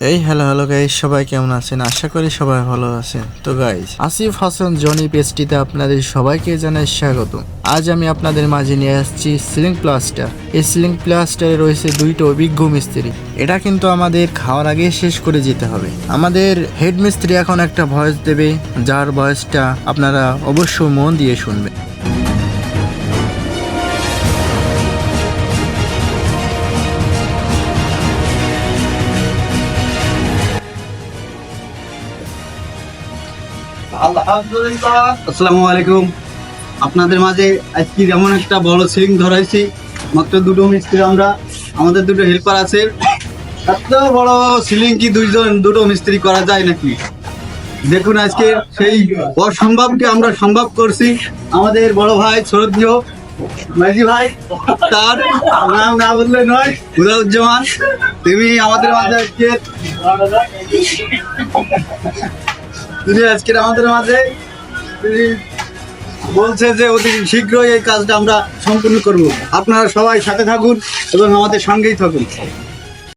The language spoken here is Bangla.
এই হ্যালো হ্যালো গাইজ সবাই কেমন আছেন? আশা করি সবাই ভালো আছেন। তো গাইজ আসিফ হাসান জনি পেজটিতে আপনাদের সবাইকে জানাই স্বাগত আজ আমি আপনাদের মাঝে নিয়ে আসছি সিলিং প্লাস্টার এই সিলিং প্লাস্টারে রয়েছে দুইটা অভিজ্ঞ মিস্ত্রি। এটা কিন্তু আমাদের খাওয়ার আগে শেষ করে যেতে হবে। আমাদের হেড মিস্ত্রি এখন একটা ভয়েস দেবে, যার ভয়েসটা আপনারা অবশ্যই মন দিয়ে শুনবেন। আসসালামু আলাইকুম। আপনাদের মাঝে আজকে যেমন একটা বড় সিলিং ধরাইছি, মাত্র দুটো মিস্ত্রি আমরা, আমাদের দুটো হেল্পার আছে। এত বড় সিলিং কি দুইজন, দুটো মিস্ত্রি করা যায় নাকি? দেখুন আজকে সেই অসম্ভবকে আমরা সম্ভব করছি। আমাদের বড় ভাই শ্রদ্ধেয় মাঝি ভাই, তার নাম না বললে নয়, হুদাউজ্জামান। তুমি আমাদের মাঝে আজকে তিনি আজকের আমাদের মাঝে তিনি বলছে যে অতি শীঘ্রই এই কাজটা আমরা সম্পূর্ণ করব, আপনারা সবাই সাথে থাকুন এবং আমাদের সঙ্গেই থাকুন।